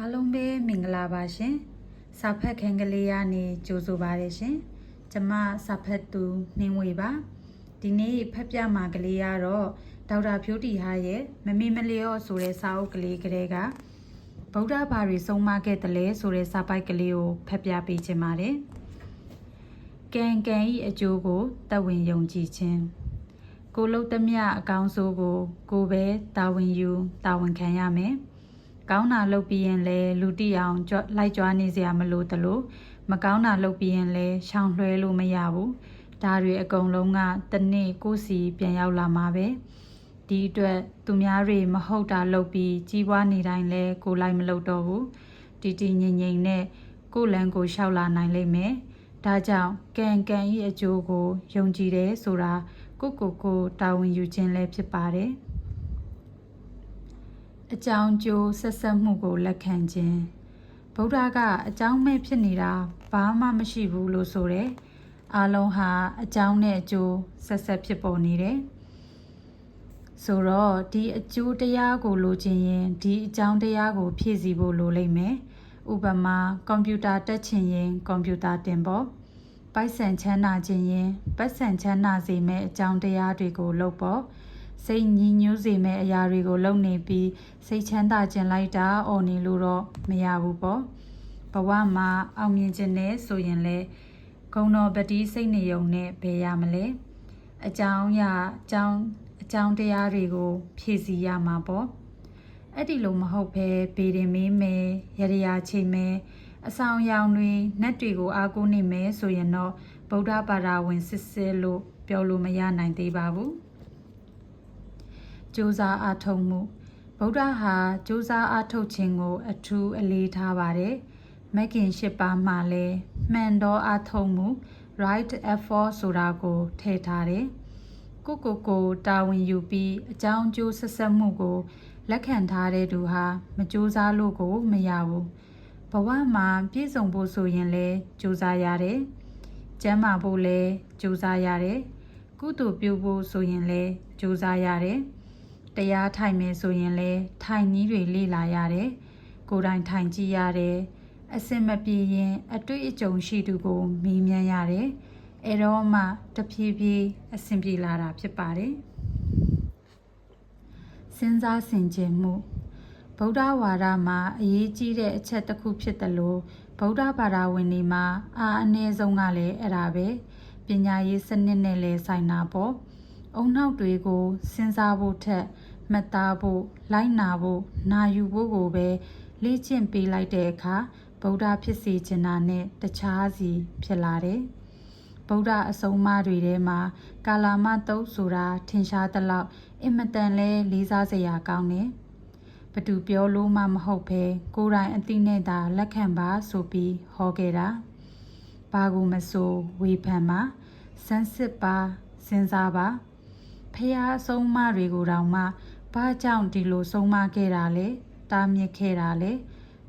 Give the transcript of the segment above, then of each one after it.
အားလုံးပဲမင်္ဂလာပါရှင်စာဖတ်ခန်းကလေးကနေကြိုဆိုပါရရှင်ကျမစာဖတ်သူနှင်းဝေပါဒီနေ့ဖတ်ပြမှာကလေးကတော့ဒေါက်တာဖြိုးတီဟာရဲ့မမေမလျော့ဆိုတဲ့စာအုပ်ကလေးကလေးကဗုဒ္ဓဘာတွေဆုံးမခဲ့တယ်လဲဆိုတဲ့စာပိုက်ကလေးကိုဖတ်ပြပေးခြင်းပါတယ်ကံကံဤအကျိုးကိုတတ်ဝင်ယုံကြည်ခြင်းကိုလုတ်သမျှအကောင်းဆိုးကို ကိုပဲတာဝန်ယူတာဝန်ခံရမယ်။ ကောင်းတာလုပ်ပြီးရင်လည်းလူတိအောင်ကြွလိုက်ကြွားနေစရာမလိုတလို့မကောင်းတာလုပ်ပြီးရင်လည်းရှောင်လွှဲလို့မရဘူး။ဒါတွေအကုန်လုံးကတနေ့ကိုယ်စီပြန်ရောက်လာမှာပဲ။ဒီအတွက်သူများတွေမဟုတ်တာလုပ်ပြီးကြီးပွားနေတိုင်းလဲကိုလိုက်မလုပ်တော့ဘူး။တီတီငိမ့်ငိမ့်နဲ့ကိုလန်ကိုလျှောက်လာနိုင်လိမ့်မယ်။ဒါကြောင့်ကံကံဤအကျိုးကိုယုံကြည်တယ်ဆိုတာကိုကိုကိုတာဝန်ယူခြင်းလည်းဖြစ်ပါတယ်။ အကြောင်းကျိုးဆက်ဆက်မှုကိုလက်ခံခြင်းဗုဒ္ဓကအကြောင်းမဲ့ဖြစ်နေတာဘာမှမရှိဘူးလို့ဆိုတယ်။အလုံးဟာအကြောင်းနဲ့အကျိုးဆက်ဆက်ဖြစ်ပေါ်နေတယ်။ဆိုတော့ဒီအကျိုးတရားကိုလိုချင်ရင်ဒီအကြောင်းတရားကို ဖြည့်ဆည်းဖို့လိုလိမ့်မယ်။ဥပမာကွန်ပျူတာတက်ချင်ရင်ကွန်ပျူတာတင်ပေါ့။ပိုက်ဆံချမ်းသာခြင်းရင်ပတ်ဆံချမ်းသာစေမယ့်အကြောင်းတရားတွေကိုလုပ်ဖို့ စိတ်ညစ်ညူးစေမယ့်အရာတွေကိုလုပ်နေပြီးစိတ်ချမ်းသာခြင်းလိုက်တာအော်နေလို့တော့မရဘူးပေါ့ဘဝမှာအောင်မြင်ခြင်းနဲ့ဆိုရင်လေဂုံတော်ပတိစိတ်နေုံနဲ့ဘယ်ရမလဲအကြောင်းအရာအကြောင်းအကြောင်းတရားတွေကို ဖြည့်ဆည်းရမှာပေါ့အဲ့ဒီလိုမဟုတ်ဘဲဗေဒင်မင်းမယ်ရရရာချိန်မယ်အဆောင်ရောင်တွေနတ်တွေကိုအားကိုးနေမယ်ဆိုရင်တော့ဗုဒ္ဓဘာသာဝင်စစ်စစ်လို့ပြောလို့မရနိုင်သေးပါဘူး။ ကြိုးစားအားထုတ်မှုဗုဒ္ဓဟာကြိုးစားအားထုတ်ခြင်းကို အထူးအလေးထားပါတယ်။မက်ကင်၈ပါးမှာလည်းမှန်သောအားထုတ်မှု right effort ဆိုတာကိုထည့်ထားတယ်။ကိုကိုကိုတာဝန်ယူပြီးအကြောင်းကျိုးဆက်ဆက်မှုကိုလက်ခံထားတဲ့သူဟာမကြိုးစားလို့ကိုမရဘူး။ဘဝမှာပြည့်စုံဖို့ဆိုရင်လဲကြိုးစားရတယ်။ကျမ်းမာဖို့လဲကြိုးစားရတယ်။ကုသိုလ်ပြုဖို့ဆိုရင်လဲကြိုးစားရတယ်။ တရားထိုင်မယ်ဆိုရင်လည်းထိုင်နည်းတွေလေ့လာရတယ်။ကိုယ်တိုင်ထိုင်ကြည့်ရတယ်။အစင်မပြေရင် အတွေ့အကြုံရှိသူကိုမေးမြန်းရတယ်။အဲတော့မှတဖြည်းဖြည်းအဆင်ပြေလာတာဖြစ်ပါတယ်။စဉ်းစားဆင်ခြင်မှုဗုဒ္ဓဝါဒမှာအရေးကြီးတဲ့အချက်တစ်ခုဖြစ်တယ်လို့ဗုဒ္ဓဘာသာဝင်တွေမှာအာအနည်းဆုံးကလည်းအဲ့ဒါပဲပညာရေးစနစ်နဲ့လည်းဆိုင်တာပေါ့ အုံနောက်တွေကိုစဉ်းစားဖို့ထက် မှတ်သားဖို့လိုက်နာဖို့နာယူဖို့ကိုပဲလေ့ကျင့်ပေးလိုက်တဲ့အခါဗုဒ္ဓဖြစ်စေချင်တာနဲ့တခြားစီဖြစ်လာတယ်ဗုဒ္ဓအဆုံးအမတွေထဲမှာကာလာမတုတ်ဆိုတာထင်ရှားသလောက်အင်မတန်လဲလေးစားစရာကောင်းတယ်။ဘသူပြောလို့မှမဟုတ်ဘဲကိုယ်တိုင်အသိနဲ့သာလက်ခံပါဆိုပြီးဟောခဲ့တာဘာကူမဆိုဝေဖန်ပါစမ်းစစ်ပါစဉ်းစားပါ ဖះအဆုံးမတွေကိုတောင်မှဘာကြောင့်ဒီလိုဆုံးမခဲ့တာလဲတားမြစ်ခဲ့တာလဲ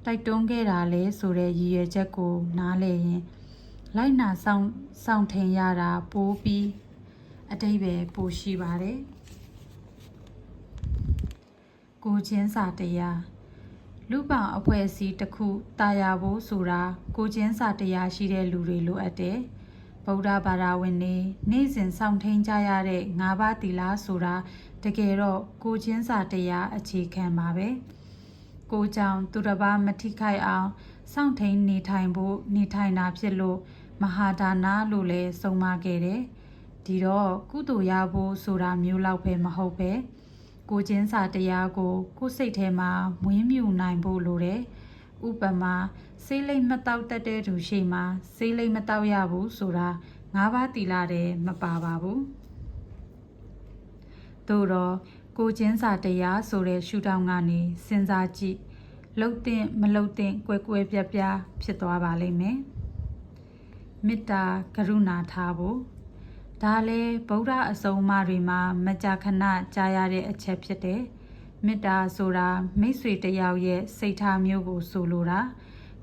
တိုက်တွန်းခဲ့တာလဲဆိုတဲ့ရည်ရွယ်ချက်ကို နားလည်ရင်လိုက်နာဆောင်ဆောင်ထင်ရတာပိုးပြီးအတိတ်ပဲပိုရှိပါတယ်ကိုချင်းစာတရားလူပောင်အဖွဲ့အစည်းတစ်ခုတာယာဖို့ဆိုတာကိုချင်းစာတရားရှိတဲ့လူတွေလိုအပ်တယ် ဗုဒ္ဓဘာသာဝင်တွေနေ့စဉ်စောင့်ထိန်ကြရတဲ့၅ပါးသီလဆိုတာတကယ်တော့ကိုချင်းစာတရားအခြေခံပါပဲကိုကြောင့်သူတစ်ပါးမထိခိုက်အောင်စောင့်ထိန်နေထိုင်ဖို့နေထိုင်တာဖြစ်လို့မဟာဒါနလို့လည်းဆုံးမခဲ့တယ်ဒီတော့ကုသိုလ်ရဖို့ဆိုတာမျိုးလောက်ပဲမဟုတ်ပဲကိုချင်းစာတရားကိုကိုယ်စိတ်ထဲမှာမွေးမြူနိုင်ဖို့လိုတယ်။ဥပမာ ဆေးလိမ်မတောက်တတ်တဲ့သူရှိမှဆေးလိမ်မတောက်ရဘူးဆိုတာငါးပါးတီလာတယ်မပါပါဘူး။သို့တော့ကိုချင်းစာတရားဆိုတဲ့ရှုထောင့်ကနေစဉ်းစားကြည့်လှုပ်တဲ့မလှုပ်တဲ့ကွဲကွဲပြားပြားဖြစ်သွားပါလိမ့်မယ်။မေတ္တာကရုဏာထားဖို့ဒါလည်းဗုဒ္ဓအဆုံးအမတွေမှာမကြာခဏကြားရတဲ့အချက်ဖြစ်တယ်။မေတ္တာဆိုတာမိတ်ဆွေတယောက်ရဲ့စိတ်ထားမျိုးကိုဆိုလိုတာ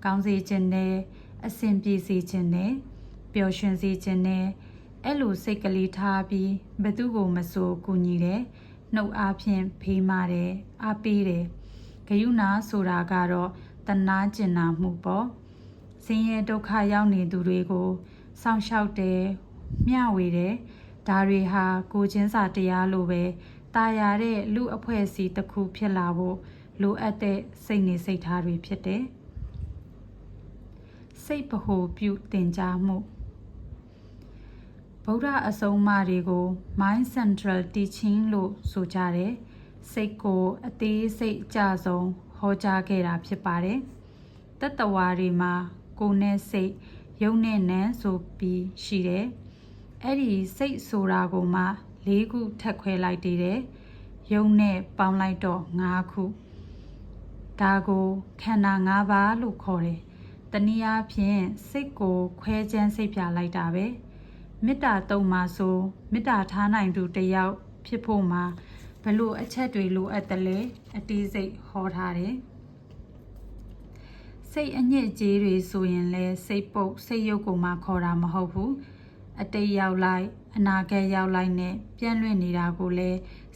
ကောင်းစေခြင်းနဲ့အစဉ်ပြေစေခြင်းနဲ့ပျော်ရွှင်စေခြင်းနဲ့အဲ့လိုစိတ်ကလေးထားပြီးဘသူကိုမဆိုကူညီတယ်နှုတ်အားဖြင့်ဖေးမာတယ်အားပေးတယ်ဂယုဏဆိုတာကတော့ တနာကျင်နာမှုပေါ့ဆင်းရဲဒုက္ခရောက်နေသူတွေကိုစောင့်ရှောက်တယ်မျှဝေတယ်ဒါတွေဟာကိုချင်းစာတရားလိုပဲตายရတဲ့လူအဖွဲ့အစည်းတစ်ခုဖြစ်လာဖို့လိုအပ်တဲ့စိတ်နေစိတ်ထားတွေဖြစ်တယ် စိတ်ဗဟိုပြုတင်ကြားမှုဗုဒ္ဓအဆုံးအမတွေကို Mind Central Teaching လို့ဆိုကြတယ်။စိတ်ကိုအသေးစိတ်အကြဆုံးဟောကြားခဲ့တာဖြစ်ပါတယ်။တတ္တဝါတွေမှာကိုယ်နဲ့စိတ်ယုံနဲ့နံဆိုပြီးရှိတယ်။အဲ့ဒီစိတ်ဆိုတာကိုမှ၄ခုထပ်ခွဲလိုက်တည်တယ်။ယုံနဲ့ပေါင်းလိုက်တော့၅ခု။ဒါကိုခန္ဓာ၅ပါးလို့ခေါ်တယ်။ တနည်းအားဖြင့်စိတ်ကိုခွဲခြမ်းစိတ်ပြလိုက်တာပဲ။မေတ္တာတုံမှာဆိုမေတ္တာထားနိုင်သူတယောက်ဖြစ်ဖို့မှာဘလို့အချက်တွေလိုအပ်တယ်လဲအတီးစိတ်ဟောထားတယ်စိတ်အညစ်အကြေးတွေဆိုရင်လဲစိတ်ပုတ်စိတ်ရုပ်ကိုမှခေါ်တာမဟုတ်ဘူးအတိတ်ရောက်လိုက်အနာဂတ်ရောက်လိုက်နဲ့ပြန့်လွင့်နေတာကိုလဲ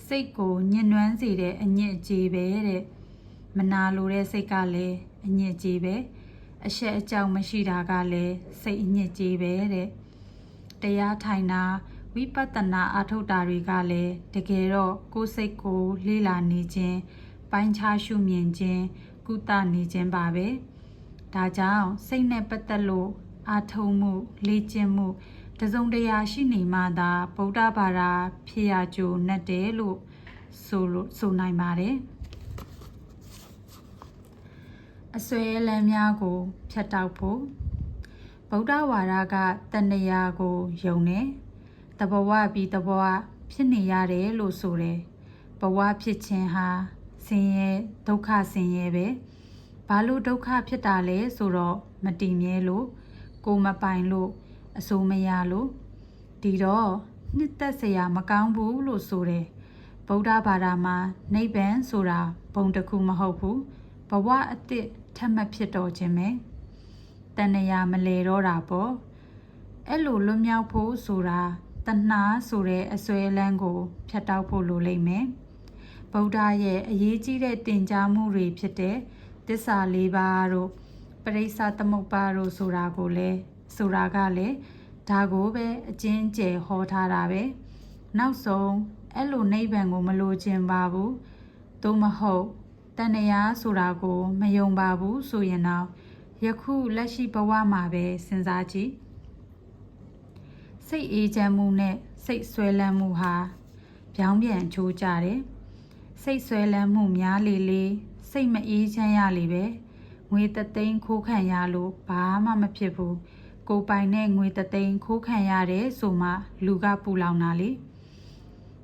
စိတ်ကိုညှဉ်းနှွမ်းစေတဲ့အညစ်အကြေးပဲတဲ့မနာလိုတဲ့စိတ်ကလည်းအညစ်အကြေးပဲ အရှက်အကြောက်မရှိတာကလည်းစိတ်အညစ်အကြေးပဲတဲ့တရားထိုင်တာဝိပဿနာအထုတ်တာတွေကလည်းတကယ်တော့ကိုယ်စိတ်ကို လေ့လာနေခြင်းပိုင်းခြားရှုမြင်ခြင်းကုသနေခြင်းပါပဲဒါကြောင့်စိတ်နဲ့ပတ်သက်လို့အာထုံမှု လေ့ကျင့်မှုတစုံတရာရှိနေမှသာဗုဒ္ဓဘာသာဖြစ်ရကြိုနဲ့တယ်လို့ဆိုလို့ဆိုနိုင်ပါတယ် အစွဲလမ်းများကို ဖြတ်တောက်ဖို့ဗုဒ္ဓဝါဒကတဏှာကိုယုံတယ်တဘဝပြီးတဘဝဖြစ်နေရတယ်လို့ဆိုတယ်ဘဝဖြစ်ခြင်းဟာဆင်းရဲဒုက္ခဆင်းရဲပဲဘာလို့ဒုက္ခဖြစ်တာလဲဆိုတော့မတည်မြဲလို့ကိုမပိုင်လို့အစိုးမရလို့ဒီတော့နှစ်သက်စရာမကောင်းဘူးလို့ဆိုတယ်ဗုဒ္ဓဘာသာမှာနိဗ္ဗာန်ဆိုတာဘုံတစ်ခုမဟုတ်ဘူးဘဝအစ်စ် ထပ်မဖြစ်တော့ခြင်းပဲတဏှာမလဲတော့တာပေါ့အဲ့လိုလွတ်မြောက်ဖို့ဆိုတာတဏှာဆိုတဲ့အစွဲလန်းကို ဖြတ်တောက်ဖို့လိုလိမ့်မယ်ဗုဒ္ဓရဲ့အရေးကြီးတဲ့တင် जा မှုတွေဖြစ်တဲ့တစ္ဆာလေးပါးတို့ပရိစ္ဆသမုပ္ပါတို့ဆိုတာကိုလည်းဆိုတာကလည်းဒါကိုပဲအကျဉ်းကျယ်ဟောထားတာပဲနောက်ဆုံးအဲ့လိုနိဗ္ဗာန်ကိုမလိုချင်ပါဘူးသို့မဟုတ် တဏှာဆိုတာကိုမယုံပါဘူးဆိုရင်တော့ယခုလက်ရှိဘဝမှာပဲစဉ်းစားကြည့်စိတ်အေးချမ်းမှုနဲ့စိတ်ဆွဲလန်းမှုဟာပြောင်းပြန်ချိုးကြတယ်စိတ်ဆွဲလန်းမှုများလေလေစိတ်မအေးချမ်းရလေပဲငွေတသိန်းခိုးခံရလို့ဘာမှမဖြစ်ဘူးကိုပိုင်နဲ့ငွေတသိန်းခိုးခံရတယ်ဆိုမှလူကပူလောင်တာလေ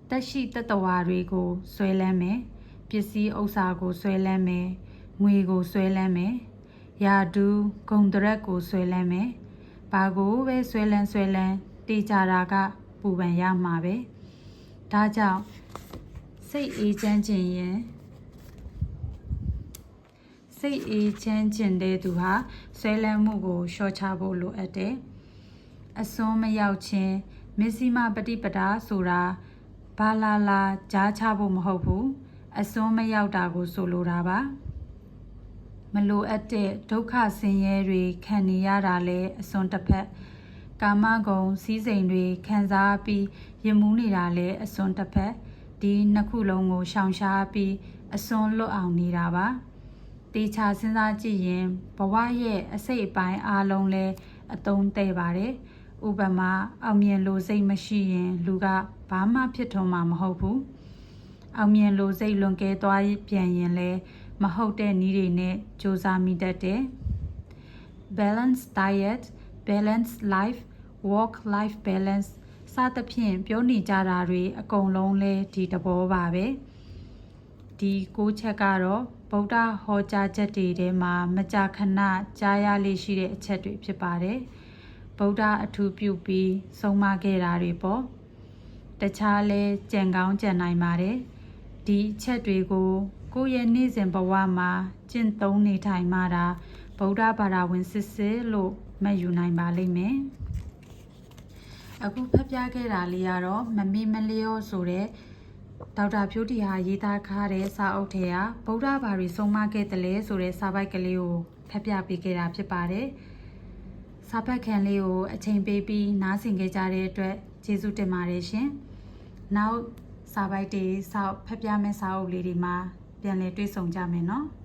တက်ရှိတတဝါတွေကိုဆွဲလန်းမယ်ပ စ္စည်းဥစ္စာကိုဆွဲလန်းမယ်ငွေကိုဆွဲလန်းမယ်ယာဒူဂုံတရက်ကိုဆွဲလန်းမယ်။ဘာကိုပဲဆွဲလန်းဆွဲလန်းတေးကြတာကပူပန်ရမှာပဲ။ဒါကြောင့်စိတ်အေးချမ်းခြင်းရင်စိတ်အေးချမ်းခြင်းတဲ့သူဟာဆွဲလန်းမှုကိုလျှော့ချဖို့လိုအပ်တယ်။အစွန်းမရောက်ခြင်းမစ္စည်းမပฏิပဒါဆိုတာဘာလာလာကြားချဖို့မဟုတ်ဘူး။ အစွန်းမရောက်တာကိုဆိုလိုတာပါ။မလိုအပ်တဲ့ဒုက္ခဆင်းရဲတွေခံနေရတာလဲအစွန်းတစ်ဖက်ကာမဂုဏ်စည်းစိမ်တွေခံစားပြီးရင်မှုနေတာလဲအစွန်းတစ်ဖက်ဒီနှစ်ခုလုံးကိုရှောင်ရှားပြီးအစွန်းလွတ်အောင်နေတာပါတေချာစဉ်းစားကြည့်ရင်ဘဝရဲ့အစိတ်အပိုင်းအားလုံးလဲအတုံးတဲ့ပါတယ်ဥပမာအောင်မြင်လို့စိတ်မရှိရင် လူကဘာမှဖြစ်ထွန်းမှာမဟုတ်ဘူး အောင်မြင်လို့စိတ်လွန်ကဲသွားပြန်ရင်လဲမဟုတ်တဲ့နည်းတွေနဲ့စူးစမ်းမိတတ်တယ် balance diet balance life work life balance စသဖြင့်ပြောနေကြတာတွေအကုန်လုံးလဲဒီတဘောပါပဲဒီကိုချက်ကတော့ဗုဒ္ဓဟောကြားချက်တွေထဲမှာမကြာခဏကြားရလေးရှိတဲ့အချက်တွေဖြစ်ပါတယ်ဗုဒ္ဓအထူးပြုပြီးဆုံးမခဲ့တာတွေပေါ့တခြားလဲကြံကောင်းကြံနိုင်ပါတယ် ဒီအချက်တွေကိုကိုယ့်ရဲ့နေ့စဉ်ဘဝမှာကျင့်သုံးနေထိုင်မှတာဗုဒ္ဓဘာသာဝင်စစ်စစ်လို့မှတ်ယူနိုင်ပါလိမ့်မယ်အခုဖတ်ပြခဲ့တာလေးကတော့မမေ့မလျော့ဆိုတဲ့ဒေါက်တာဖြိုးတီဟာရေးသားထားတဲ့စာအုပ်ထဲကဗုဒ္ဓဘာသာဆုံးမခဲ့တယ်လဲဆိုတဲ့စာပိုက်ကလေးကိုဖတ်ပြပေးခဲ့တာဖြစ်ပါတယ်။စာပတ်ခံလေးကိုအချိန်ပေးပြီးနားဆင်ခဲ့ကြတဲ့အတွက်ကျေးဇူးတင်ပါတယ်ရှင်။နောက် စာပိုက်တွေစာဖတ်ပြမယ့်စာအုပ်လေးတွေမှာပြန်လည်တွေ့ဆုံကြမယ်နော်။